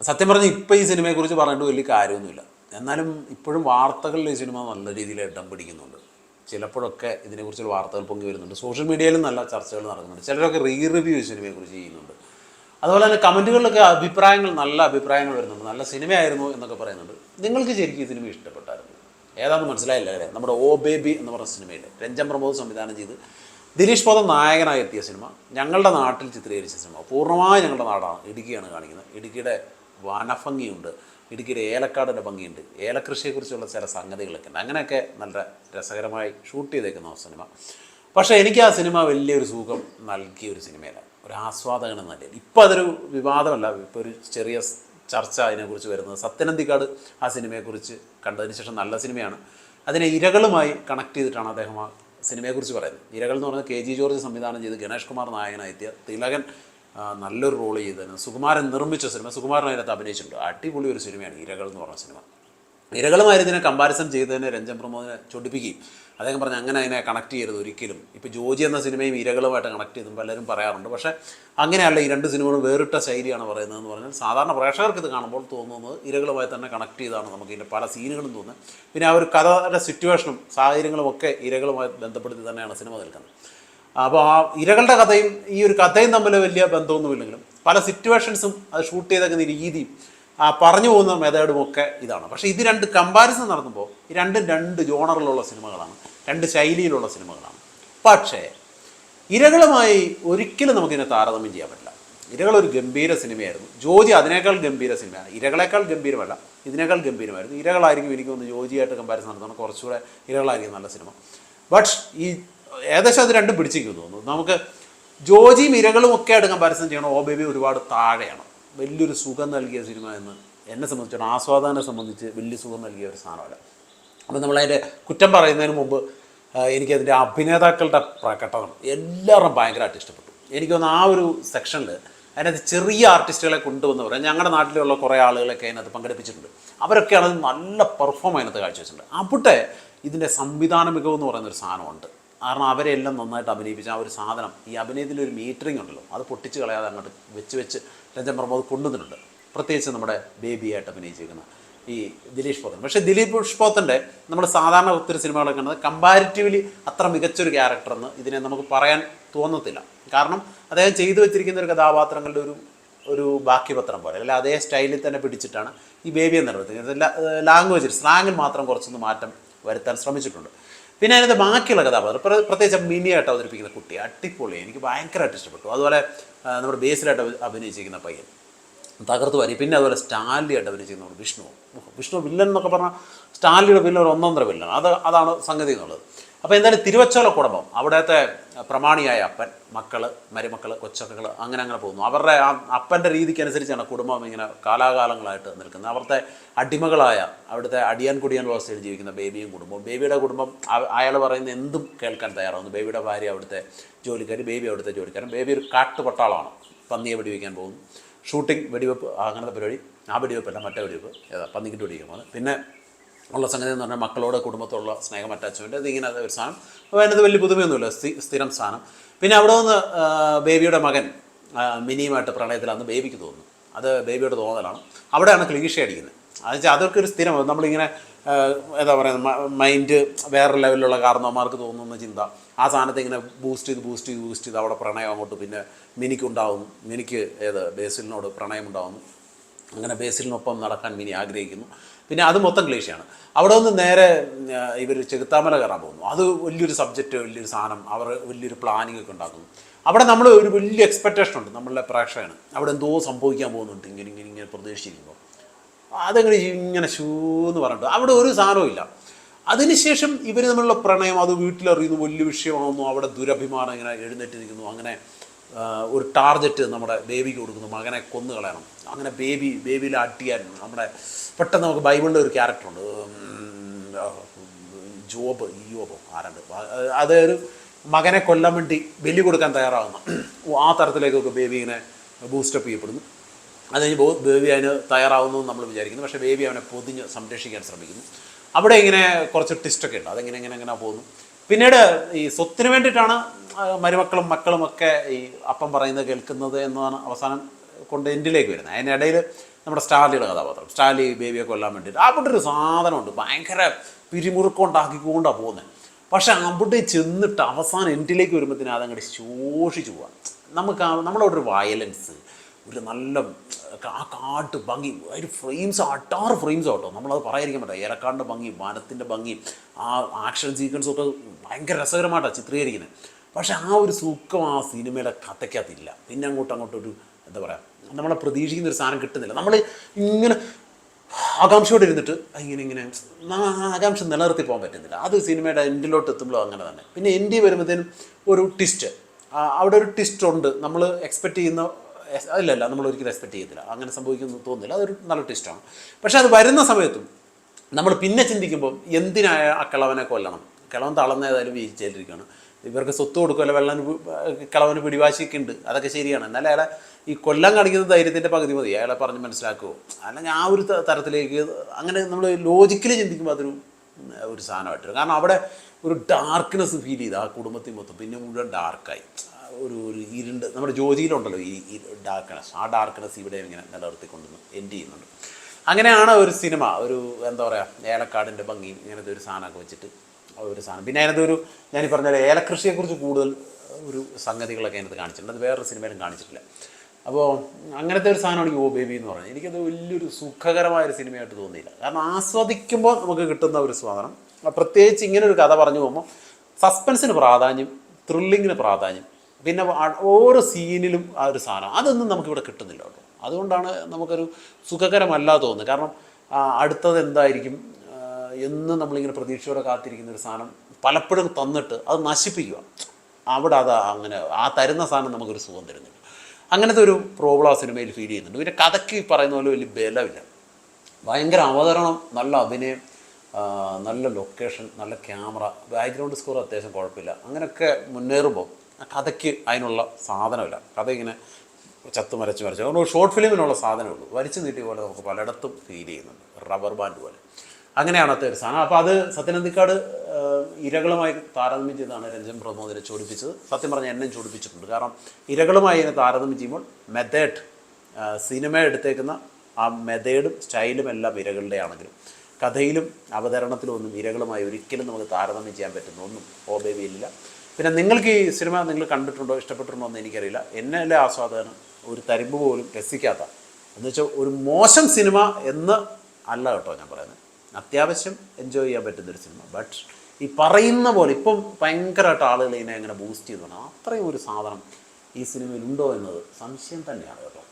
സത്യം പറഞ്ഞാൽ ഇപ്പോൾ ഈ സിനിമയെക്കുറിച്ച് പറഞ്ഞിട്ട് വലിയ കാര്യമൊന്നുമില്ല. എന്നാലും ഇപ്പോഴും വാർത്തകളിൽ ഈ സിനിമ നല്ല രീതിയിൽ ഇടം പിടിക്കുന്നുണ്ട്. ചിലപ്പോഴൊക്കെ ഇതിനെക്കുറിച്ചുള്ള വാർത്തകൾ പൊങ്ങി വരുന്നുണ്ട്. സോഷ്യൽ മീഡിയയിലും നല്ല ചർച്ചകൾ നടക്കുന്നുണ്ട്. ചിലരൊക്കെ റീ റിവ്യൂ ഈ സിനിമയെക്കുറിച്ച് ചെയ്യുന്നുണ്ട്. അതുപോലെ തന്നെ കമന്റുകളിലൊക്കെ അഭിപ്രായങ്ങൾ നല്ല അഭിപ്രായങ്ങൾ വരുന്നുണ്ട്. നല്ല സിനിമയായിരുന്നു എന്നൊക്കെ പറയുന്നുണ്ട്. നിങ്ങൾക്ക് ശരിക്കും ഈ സിനിമ ഇഷ്ടപ്പെട്ടായിരുന്നു? ഏതാണെന്ന് മനസ്സിലായില്ല അല്ലേ? നമ്മുടെ ഓ ബേബി എന്ന് പറഞ്ഞ സിനിമയിൽ രഞ്ജൻ പ്രമോദ് സംവിധാനം ചെയ്ത് ദിനേഷ് പോതം നായകനായി എത്തിയ സിനിമ ഞങ്ങളുടെ നാട്ടിൽ ചിത്രീകരിച്ച സിനിമ. പൂർണമായും ഞങ്ങളുടെ നാടാണ്. ഇടുക്കിയാണ് കാണിക്കുന്നത്. ഇടുക്കിയുടെ വനഭംഗിയുണ്ട്. ഇടുക്കിയിലെ ഏലക്കാടിന്റെ ഭംഗിയുണ്ട്. ഏലക്കൃഷിയെക്കുറിച്ചുള്ള ചില സംഗതികളൊക്കെ ഉണ്ട്. അങ്ങനെയൊക്കെ നല്ല രസകരമായി ഷൂട്ട് ചെയ്തേക്കുന്ന സിനിമ. പക്ഷേ എനിക്ക് ആ സിനിമ വലിയൊരു സുഖം നൽകിയ ഒരു സിനിമയല്ല. ഒരു ആസ്വാദകൻ എന്ന നിലയിൽ. ഇപ്പോൾ അതൊരു വിവാദമല്ല. ഇപ്പോൾ ഒരു ചെറിയ ചർച്ച അതിനെക്കുറിച്ച് വരുന്നത് സത്യനന്ദിക്കാട് ആ സിനിമയെക്കുറിച്ച് കണ്ടതിന് ശേഷം നല്ല സിനിമയാണ്. അതിനെ ഇരകളുമായി കണക്ട് ചെയ്തിട്ടാണ് അദ്ദേഹം ആ സിനിമയെക്കുറിച്ച് പറയുന്നത്. ഇരകൾ എന്ന് പറഞ്ഞാൽ കെ ജി ജോർജ് സംവിധാനം ചെയ്ത് ഗണേഷ് കുമാർ നായകനായെത്തിയ തിലകൻ നല്ലൊരു റോൾ ചെയ്തതിന് സുകുമാരൻ നിർമ്മിച്ച സിനിമ സുകുമാരൻ അതിനകത്ത് അഭിനയിച്ചിട്ടുണ്ട്. അടിപൊളി ഒരു സിനിമയാണ് ഇരകൾ എന്ന് പറഞ്ഞ സിനിമ ഇരകളുമായി ഇതിനെ കമ്പാരിസൺ ചെയ്തതിനെ രഞ്ജൻ പ്രമോദിനെ ചൊടിപ്പിക്കുകയും അദ്ദേഹം പറഞ്ഞു അങ്ങനെ അതിനെ കണക്ട് ചെയ്യരുത് ഒരിക്കലും. ഇപ്പോൾ ജോജി എന്ന സിനിമയും ഇരകളുമായിട്ട് കണക്ട് ചെയ്തും പലരും പറയാറുണ്ട്. പക്ഷേ അങ്ങനെയല്ല ഈ രണ്ട് സിനിമകളും വേറിട്ട ശൈലിയാണ് പറയുന്നതെന്ന് പറഞ്ഞാൽ സാധാരണ പ്രേക്ഷകർക്ക് ഇത് കാണുമ്പോൾ തോന്നുന്നത് ഇരകളുമായി തന്നെ കണക്ട് ചെയ്താണ് നമുക്ക് ഇതിന്റെ പല സീനുകളും തോന്നുന്നത്. പിന്നെ ആ ഒരു കഥയുടെ സിറ്റുവേഷനും സാഹചര്യങ്ങളും ഒക്കെ ഇരകളുമായി ബന്ധപ്പെടുത്തി തന്നെയാണ് സിനിമ നിൽക്കുന്നത്. അപ്പോൾ ആ ഇരകളുടെ കഥയും ഈ ഒരു കഥയും തമ്മിൽ വലിയ ബന്ധമൊന്നുമില്ലെങ്കിലും പല സിറ്റുവേഷൻസും അത് ഷൂട്ട് ചെയ്തേക്കുന്ന രീതിയും ആ പറഞ്ഞു പോകുന്ന മെത്തേഡും ഒക്കെ ഇതാണ്. പക്ഷേ ഇത് രണ്ട് കമ്പാരിസൺ നടത്തുമ്പോൾ രണ്ടും രണ്ട് ജോണറിലുള്ള സിനിമകളാണ് രണ്ട് ശൈലിയിലുള്ള സിനിമകളാണ്. പക്ഷേ ഇരകളുമായി ഒരിക്കലും നമുക്കിതിനെ താരതമ്യം ചെയ്യാൻ പറ്റില്ല. ഇരകൾ ഒരു ഗംഭീര സിനിമയായിരുന്നു. ജോജി അതിനേക്കാൾ ഗംഭീര സിനിമയാണ്. ഇരകളേക്കാൾ ഗംഭീരമല്ല ഇതിനേക്കാൾ ഗംഭീരമായിരുന്നു. ഇരകളായിരിക്കും എനിക്ക് തോന്നുന്നു ജോജിയായിട്ട് കമ്പാരിസൺ നടത്തുന്നത്. കുറച്ചുകൂടെ ഇരകളായിരിക്കും നല്ല സിനിമ. ബട്ട് ഈ ഏകദേശം അത് രണ്ടും പിടിച്ചിരിക്കും തോന്നുന്നു. നമുക്ക് ജോജിയും ഇരകളും ഒക്കെ ആയിട്ട് കമ്പാരിസൺ ചെയ്യണം. ഓ ബേബി ഒരുപാട് താഴെയാണ്. വലിയൊരു സുഖം നൽകിയ സിനിമ എന്ന് എന്നെ സംബന്ധിച്ചിടത്തോളം ആസ്വാദനെ സംബന്ധിച്ച് വലിയ സുഖം നൽകിയ ഒരു സാധനമല്ല. അപ്പം നമ്മളതിന്റെ കുറ്റം പറയുന്നതിന് മുമ്പ് എനിക്കതിന്റെ അഭിനേതാക്കളുടെ പ്രകടനം എല്ലാവരും ഭയങ്കരമായിട്ട് ഇഷ്ടപ്പെട്ടു. എനിക്കൊന്ന് ആ ഒരു സെക്ഷനിൽ അതിനകത്ത് ചെറിയ ആർട്ടിസ്റ്റുകളെ കൊണ്ടുവന്ന് പറയാം ഞങ്ങളുടെ നാട്ടിലുള്ള കുറേ ആളുകളൊക്കെ അതിനകത്ത് പങ്കെടുപ്പിച്ചിട്ടുണ്ട്. അവരൊക്കെയാണ് നല്ല പെർഫോം അതിനകത്ത് കാഴ്ചവെച്ചിട്ടുണ്ട്. അവിടെ ഇതിന്റെ സംവിധാന മികവ് എന്ന് പറയുന്ന ഒരു സാധനമുണ്ട്. കാരണം അവരെല്ലാം നന്നായിട്ട് അഭിനയിപ്പിച്ച ആ ഒരു സാധനം ഈ അഭിനയത്തിന്റെ ഒരു മീറ്ററിംഗ് ഉണ്ടല്ലോ അത് പൊട്ടിച്ച് കളയാതെ അങ്ങോട്ട് വെച്ച് വെച്ച് രഞ്ജൻ പ്രമോദ് കൊണ്ടുവന്നിട്ടുണ്ട്. പ്രത്യേകിച്ച് നമ്മുടെ ബേബിയായിട്ട് അഭിനയിച്ചിരിക്കുന്ന ഈ ദിലീഷ് പോത്തൻ. പക്ഷേ ദിലീപ് പുഷ്പോത്തന്റെ നമ്മൾ സാധാരണ ഒത്തിരി സിനിമകളൊക്കെ കണ്ടത് കമ്പാരിറ്റീവ്ലി അത്ര മികച്ചൊരു ക്യാരക്ടറെന്ന് ഇതിനെ നമുക്ക് പറയാൻ തോന്നത്തില്ല. കാരണം അദ്ദേഹം ചെയ്തു വെച്ചിരിക്കുന്ന ഒരു കഥാപാത്രങ്ങളുടെ ഒരു ഒരു ബാക്കി പത്രം പോലെ അല്ല അതേ സ്റ്റൈലിൽ തന്നെ പിടിച്ചിട്ടാണ് ഈ ബേബിയെ നിർവഹിക്കുന്നത് ലാംഗ്വേജിൽ സ്ലാങ്ങിൽ മാത്രം കുറച്ചൊന്ന് മാറ്റം വരുത്താൻ ശ്രമിച്ചിട്ടുണ്ട്. പിന്നെ അതിനകത്ത് ബാക്കിയുള്ള കഥാപാത്രം പ്ര- പ്രത്യേകിച്ച് മിനിയായിട്ട് അവതരിപ്പിക്കുന്ന കുട്ടി അടിപൊളി എനിക്ക് ഭയങ്കരമായിട്ട് ഇഷ്ടപ്പെട്ടു. അതുപോലെ നമ്മുടെ ബേസിലായിട്ട് അഭി- അഭിനയിച്ചിരിക്കുന്ന പയ്യൻ തകർത്ത് വരി പിന്നെ അതുപോലെ സ്റ്റാലിയായിട്ട് അഭിനയിച്ചിരുന്ന വിഷ്ണു. വിഷ്ണു വില്ലൻ എന്നൊക്കെ പറഞ്ഞാൽ സ്റ്റാലിയുടെ വില്ലൻ ഒരു ഒന്നൊന്നര വില്ലൻ. അത് അതാണ് സംഗതി എന്നുള്ളത്. അപ്പോൾ എന്തായാലും തിരുവച്ചോല കുടുംബം അവിടത്തെ പ്രമാണിയായ അപ്പൻ മക്കൾ മരുമക്കൾ കൊച്ചക്കൾ അങ്ങനെ അങ്ങനെ പോകുന്നു. അവരുടെ ആ അപ്പന്റെ രീതിക്ക് അനുസരിച്ചാണ് കുടുംബം ഇങ്ങനെ കാലാകാലങ്ങളായിട്ട് നിൽക്കുന്നത്. അവിടുത്തെ അടിമകളായ അവിടുത്തെ അടിയാൻ കുടിയാൻ വ്യവസ്ഥയിൽ ജീവിക്കുന്ന ബേബിയും കുടുംബവും. ബേബിയുടെ കുടുംബം അയാൾ പറയുന്ന എന്തും കേൾക്കാൻ തയ്യാറാവുന്നു. ബേബിയുടെ ഭാര്യ അവിടുത്തെ ജോലിക്കാരി ബേബി അവിടുത്തെ ജോലിക്കാരൻ. ബേബി ഒരു കാട്ടുപട്ടാളമാണ്. പന്നിയെ വെടിവെക്കാൻ പോകുന്നു. ഷൂട്ടിംഗ് വെടിവെപ്പ് അങ്ങനത്തെ പരിപാടി ആ വെടിവെപ്പല്ല മറ്റേ വെടിവെപ്പ് ഏതാ പന്നിക്കിട്ട് വെടിവെക്കാൻ പോകുന്നത് പിന്നെ ഉള്ള സംഗതി എന്ന് പറഞ്ഞാൽ മക്കളോട് കുടുംബത്തോടുള്ള സ്നേഹം അറ്റാച്ച്മെന്റ് അതിങ്ങനെ ഒരു സാധനം. അപ്പോൾ അതിനകത്ത് വലിയ പുതുമയൊന്നുമില്ല സ്ഥി- സ്ഥിരം സാധനം. പിന്നെ അവിടെ നിന്ന് ബേബിയുടെ മകൻ മിനിയുമായിട്ട് പ്രണയത്തിലാണെന്ന് ബേബിക്ക് തോന്നുന്നു. അത് ബേബിയുടെ തോന്നലാണ്. അവിടെയാണ് ക്ലീഷ അടിക്കുന്നത്. അത് അതൊക്കെ ഒരു സ്ഥിരം നമ്മളിങ്ങനെ എന്താ പറയുക മൈൻഡ് വേറെ ലെവലിലുള്ള കാരണവന്മാർക്ക് തോന്നുന്ന ചിന്ത. ആ സാധനത്തെ ഇങ്ങനെ ബൂസ്റ്റ് ചെയ്ത് ബൂസ്റ്റ് ചെയ്ത് ബൂസ്റ്റ് ചെയ്ത് അവിടെ പ്രണയം അങ്ങോട്ട് പിന്നെ മിനിക്കുണ്ടാവുന്നു. മിനിക്ക് ഏത് ബേസിലിനോട് പ്രണയം ഉണ്ടാവുന്നു അങ്ങനെ ബേസിലിനൊപ്പം നടക്കാൻ മിനി ആഗ്രഹിക്കുന്നു. പിന്നെ അത് മൊത്തം ക്ലേശയാണ്. അവിടെ നിന്ന് നേരെ ഇവർ ചെകുത്താമല കയറാൻ പോകുന്നു. അത് വലിയൊരു സബ്ജക്റ്റ് വലിയൊരു സാധനം അവർ വലിയൊരു പ്ലാനിങ് ഒക്കെ ഉണ്ടാക്കുന്നു. അവിടെ നമ്മൾ ഒരു വലിയ എക്സ്പെക്റ്റേഷൻ ഉണ്ട് നമ്മളുടെ പ്രേക്ഷകന്. അവിടെ എന്തോ സംഭവിക്കാൻ പോകുന്നുണ്ട് ഇങ്ങനെ ഇങ്ങനെ ഇങ്ങനെ പ്രതീക്ഷിച്ചിരിക്കുമ്പോൾ അതങ്ങനെ ഇങ്ങനെ ഷൂ എന്ന് പറഞ്ഞിട്ട് അവിടെ ഒരു സാധനവും ഇല്ല. അതിനുശേഷം ഇവർ തമ്മിലുള്ള പ്രണയം അത് വീട്ടിലറിയുന്നു വലിയ വിഷയമാകുന്നു അവിടെ ദുരഭിമാനം ഇങ്ങനെ എഴുന്നേറ്റ് നിൽക്കുന്നു അങ്ങനെ ഒരു ടാർഗറ്റ് നമ്മുടെ ബേബിക്ക് കൊടുക്കുന്നു മകനെ കൊന്നു കളയണം. അങ്ങനെ ബേബി ബേബിയിൽ അട്ടിയാൻ നമ്മുടെ പെട്ടെന്ന് നമുക്ക് ബൈബിളിന്റെ ഒരു ക്യാരക്ടറുണ്ട് ജോബ് യോബോ ആരണ്ട്. ഒരു മകനെ കൊല്ലാൻ വേണ്ടി ബലി കൊടുക്കാൻ തയ്യാറാകുന്ന ആ തരത്തിലേക്കൊക്കെ ബേബി ഇങ്ങനെ ബൂസ്റ്റപ്പ് ചെയ്യപ്പെടുന്നു. അത് കഴിഞ്ഞ് ബേബി അതിന് തയ്യാറാവുന്നു നമ്മൾ വിചാരിക്കുന്നു. പക്ഷേ ബേബി അവനെ പൊതിഞ്ഞ് സംരക്ഷിക്കാൻ ശ്രമിക്കുന്നു. അവിടെ ഇങ്ങനെ കുറച്ച് ട്വിസ്റ്റൊക്കെ ഉണ്ട്. അതെങ്ങനെ ഇങ്ങനെ ഇങ്ങനെ പോകുന്നു? പിന്നീട് ഈ സ്വത്തിന് വേണ്ടിയിട്ടാണ് മരുമക്കളും മക്കളും ഒക്കെ ഈ അപ്പം പറയുന്നത് കേൾക്കുന്നത് എന്നതാണ് അവസാനം കൊണ്ട് എൻഡിലേക്ക് വരുന്നത്. അതിനിടയിൽ നമ്മുടെ സ്റ്റാലിയുടെ കഥാപാത്രം സ്റ്റാലി ബേബിയെ കൊല്ലാൻ വേണ്ടിയിട്ട് അവിടെ ഒരു സാധനമുണ്ട് ഭയങ്കര പിരിമുറുക്കം ഉണ്ടാക്കിക്കൊണ്ടാണ് പോകുന്നത് പക്ഷെ അവിടെ ചെന്നിട്ട് അവസാനം എൻഡിലേക്ക് വരുമ്പോഴത്തേനും അതങ്ങോട്ട് ശോഷിച്ചു പോവാം. നമുക്ക് നമ്മളോടൊരു വയലൻസ് ഒരു നല്ല ആ കാട്ട് ഭംഗി ഒരു ഫ്രെയിംസ് അട്ടാറ് ഫ്രെയിംസ് കേട്ടോ നമ്മളത് പറയാതിരിക്കാൻ പറ്റില്ല. ഏലക്കാടിന്റെ ഭംഗി വനത്തിന്റെ ഭംഗി ആ ആക്ഷൻ സീക്വൻസും ഒക്കെ ഭയങ്കര രസകരമായിട്ടാണ് ചിത്രീകരിക്കുന്നത് പക്ഷെ ആ ഒരു സുഖം ആ സിനിമയുടെ കഥയ്ക്കകത്തില്ല. പിന്നെ അങ്ങോട്ട് അങ്ങോട്ടൊരു എന്താ പറയുക നമ്മളെ പ്രതീക്ഷിക്കുന്ന ഒരു സാധനം കിട്ടുന്നില്ല. നമ്മൾ ഇങ്ങനെ ആകാംക്ഷയോടെ ഇരുന്നിട്ട് ഇങ്ങനെ ഇങ്ങനെ ആകാംക്ഷ നിലനിർത്തി പോകാൻ പറ്റുന്നില്ല. അത് സിനിമയുടെ എൻഡിലോട്ട് എത്തുമ്പോൾ അങ്ങനെ തന്നെ. പിന്നെ എൻഡി വരുമ്പോഴത്തേനും ഒരു ട്വിസ്റ്റ് അവിടെ ഒരു ട്വിസ്റ്റ് ഉണ്ട്. നമ്മൾ എക്സ്പെക്റ്റ് ചെയ്യുന്ന അല്ലല്ല നമ്മൾ ഒരിക്കലും എക്സ്പെക്റ്റ് ചെയ്യത്തില്ല. അങ്ങനെ സംഭവിക്കുന്നു തോന്നുന്നില്ല. അതൊരു നല്ല ട്വിസ്റ്റാണ് പക്ഷേ അത് വരുന്ന സമയത്തും നമ്മൾ പിന്നെ ചിന്തിക്കുമ്പോൾ എന്തിനായ ആ കിളവനെ കൊല്ലണം? കിളവൻ തളർന്ന ഏതായാലും വീഴ്ചയിലിരിക്കുകയാണ്. ഇവർക്ക് സ്വത്ത് കൊടുക്കുമല്ലോ വെള്ളം കിളവന് പിടിവാശിയൊക്കെ ഉണ്ട്. അതൊക്കെ ശരിയാണ്. എന്നാലും അയാളെ ഈ കൊല്ലം കാണിക്കുന്ന ധൈര്യത്തിന്റെ പകുതി മതി. അയാളെ പറഞ്ഞ് മനസ്സിലാക്കുമോ അല്ലെങ്കിൽ ആ ഒരു തരത്തിലേക്ക് അങ്ങനെ നമ്മൾ ലോജിക്കലി ചിന്തിക്കുമ്പോൾ അതൊരു ഒരു സാധനമായിട്ട് വരും. കാരണം അവിടെ ഒരു ഡാർക്ക്നെസ് ഫീൽ ചെയ്ത് ആ കുടുംബത്തിൽ മൊത്തം പിന്നെ മുഴുവൻ ഡാർക്കായി ഒരു ഒരു ഇരുണ്ട് നമ്മുടെ ജ്യോതിയിലുണ്ടല്ലോ ഈ ഡാർക്ക്നെസ് ആ ഡാർക്ക്നെസ് ഇവിടെ ഇങ്ങനെ നിലനിർത്തിക്കൊണ്ട് എൻഡ് ചെയ്യുന്നുണ്ട്. അങ്ങനെയാണ് ഒരു സിനിമ ഒരു എന്താ പറയുക ഏലക്കാടിന്റെ ഭംഗിയും ഇങ്ങനത്തെ ഒരു സാധനമൊക്കെ വെച്ചിട്ട് ഒരു സാധനം. പിന്നെ അതിനകത്ത് ഒരു ഞാൻ ഈ പറഞ്ഞ പോലെ കൂടുതൽ ഒരു സംഗതികളൊക്കെ അതിനകത്ത് കാണിച്ചിട്ടുണ്ട്. അത് വേറൊരു സിനിമയിലും കാണിച്ചിട്ടില്ല. അപ്പോൾ അങ്ങനത്തെ ഒരു സാധനമാണ് യോ ബേബി എന്ന് പറഞ്ഞത് എനിക്കത് വലിയൊരു സുഖകരമായ ഒരു സിനിമയായിട്ട് തോന്നിയില്ല. കാരണം ആസ്വദിക്കുമ്പോൾ നമുക്ക് കിട്ടുന്ന ഒരു സാധനം പ്രത്യേകിച്ച് ഇങ്ങനെ ഒരു കഥ പറഞ്ഞു പോകുമ്പോൾ സസ്പെൻസിന് പ്രാധാന്യം ത്രില്ലിങ്ങിന് പ്രാധാന്യം പിന്നെ ഓരോ സീനിലും ആ ഒരു സാധനം അതൊന്നും നമുക്കിവിടെ കിട്ടുന്നില്ല കേട്ടോ. അതുകൊണ്ടാണ് നമുക്കൊരു സുഖകരമല്ല തോന്നുന്നത്. കാരണം അടുത്തത് എന്തായിരിക്കും? എന്ന് നമ്മളിങ്ങനെ പ്രതീക്ഷയോടെ കാത്തിരിക്കുന്ന ഒരു സാധനം പലപ്പോഴും തന്നിട്ട് അത് നശിപ്പിക്കുക അവിടെ അത് അങ്ങനെ ആ തരുന്ന സാധനം നമുക്കൊരു സുഖം തരുന്നില്ല. അങ്ങനത്തെ ഒരു പ്രോബ്ലം ആ സിനിമയിൽ ഫീൽ ചെയ്യുന്നുണ്ട്. പിന്നെ കഥയ്ക്ക് പറയുന്ന പോലെ വലിയ ബലമില്ല. ഭയങ്കര അവതരണം നല്ല അഭിനയം നല്ല ലൊക്കേഷൻ നല്ല ക്യാമറ ബാക്ക്ഗ്രൗണ്ട് സ്കോർ അത്യാവശ്യം കുഴപ്പമില്ല. അങ്ങനെയൊക്കെ മുന്നേറുമ്പോൾ ആ കഥയ്ക്ക് അതിനുള്ള സാധനമില്ല. കഥ ഇങ്ങനെ ചത്ത് മരച്ച് മരച്ച്. അതുകൊണ്ട് ഷോർട്ട് ഫിലിമിനുള്ള സാധനമേ ഉള്ളൂ. വലിച്ചു നീട്ടിയ പോലെ നമുക്ക് പലയിടത്തും ഫീൽ ചെയ്യുന്നുണ്ട്. റബ്ബർ ബാൻഡ് പോലെ. അങ്ങനെയാണ് അത്തെ ഒരു സാധനം. അപ്പോൾ അത് സത്യനന്ദിക്കാട് ഇരകളുമായി താരതമ്യം ചെയ്താണ് രഞ്ജൻ പ്രമോദിനെ ചോദിപ്പിച്ചത് സത്യം പറഞ്ഞാൽ എന്നെ ചോദിപ്പിച്ചിട്ടുണ്ട് കാരണം ഇരകളുമായി അതിനെ താരതമ്യം ചെയ്യുമ്പോൾ മെത്തേഡ് സിനിമ എടുത്തേക്കുന്ന ആ മെത്തേഡും സ്റ്റൈലും എല്ലാം ഇരകളുടെ ആണെങ്കിലും കഥയിലും അവതരണത്തിലും ഒന്നും ഇരകളുമായി ഒരിക്കലും നമുക്ക് താരതമ്യം ചെയ്യാൻ പറ്റുന്ന ഒന്നും ഓ പിന്നെ നിങ്ങൾക്ക് ഈ സിനിമ നിങ്ങൾ കണ്ടിട്ടുണ്ടോ ഇഷ്ടപ്പെട്ടിട്ടുണ്ടോ എന്ന് എനിക്കറിയില്ല. എന്നെ എല്ലാ ആസ്വാദകന് ഒരു തരിമ്പ് പോലും രസിക്കാത്ത. എന്ന് വെച്ചാൽ ഒരു മോശം സിനിമ എന്ന് അല്ല കേട്ടോ ഞാൻ പറയുന്നത്. അത്യാവശ്യം എൻജോയ് ചെയ്യാൻ പറ്റുന്നൊരു സിനിമ ബട്ട് ഈ പറയുന്ന പോലെ ഇപ്പം ഭയങ്കരമായിട്ട് ആളുകൾ ഇതിനെ അങ്ങനെ ബൂസ്റ്റ് ചെയ്തു അത്രയും ഒരു സാധനം ഈ സിനിമയിൽ ഉണ്ടോ എന്നത് സംശയം തന്നെയാണ് കേട്ടോ.